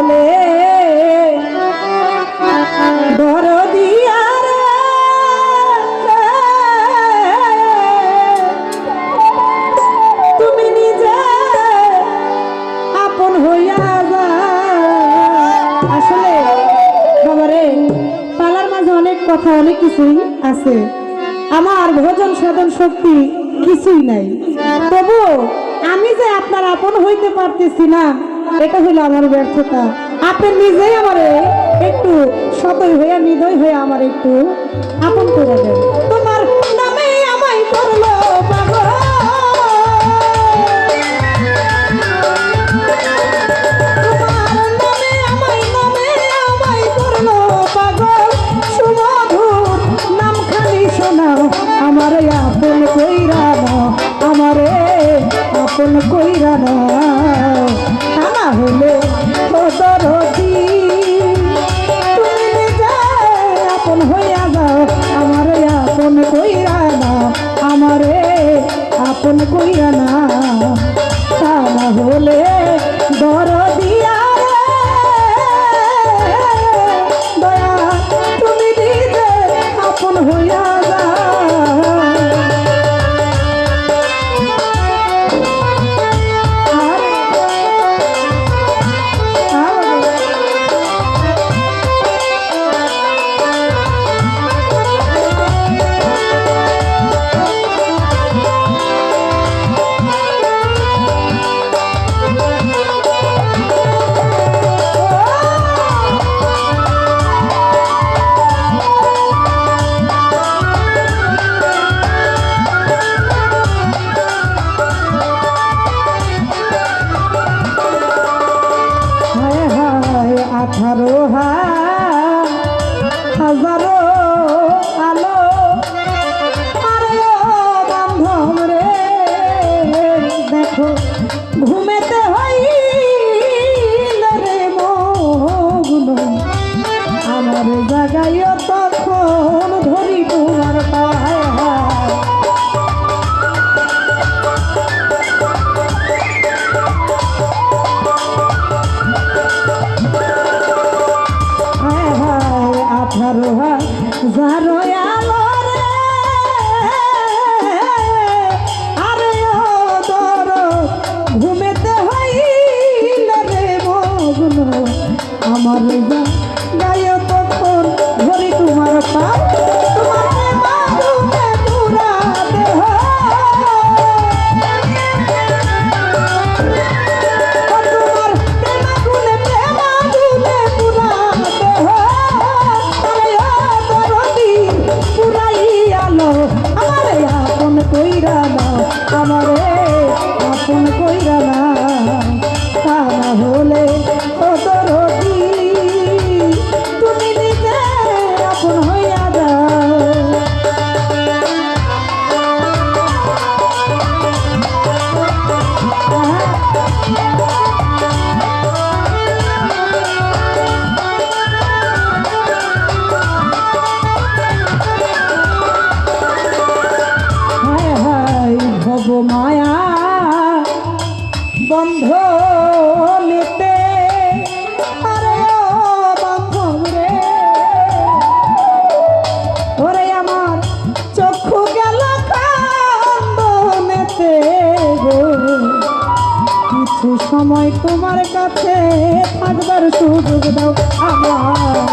বলে কথা, অনেক কিছুই আছে। আমার ভোজন সাধন শক্তি কিছুই নাই। তবু আমি যে আপনার আপন হইতে পারতেছি না এটা হলো আমার ব্যর্থতা। আপনি নিজেই আমার একটু সতই হইয়া নিদয় হয়ে আমার একটু আপন করে দেন। তোমার 嗯 সর্বা সাথে থাকবার সুযোগ দাও আমার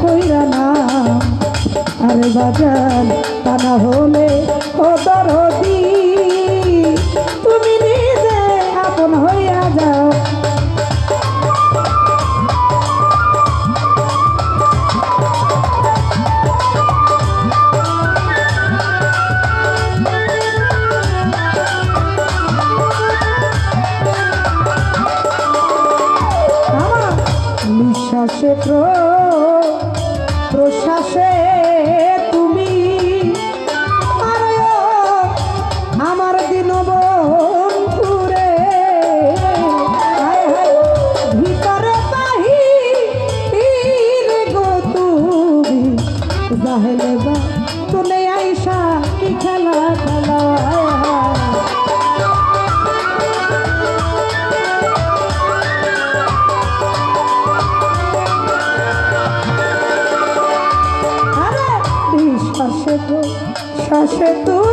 কইরা নাম আরে বাজান তা না হলে কদর হদিন শ্বাসে তুমি গো, আর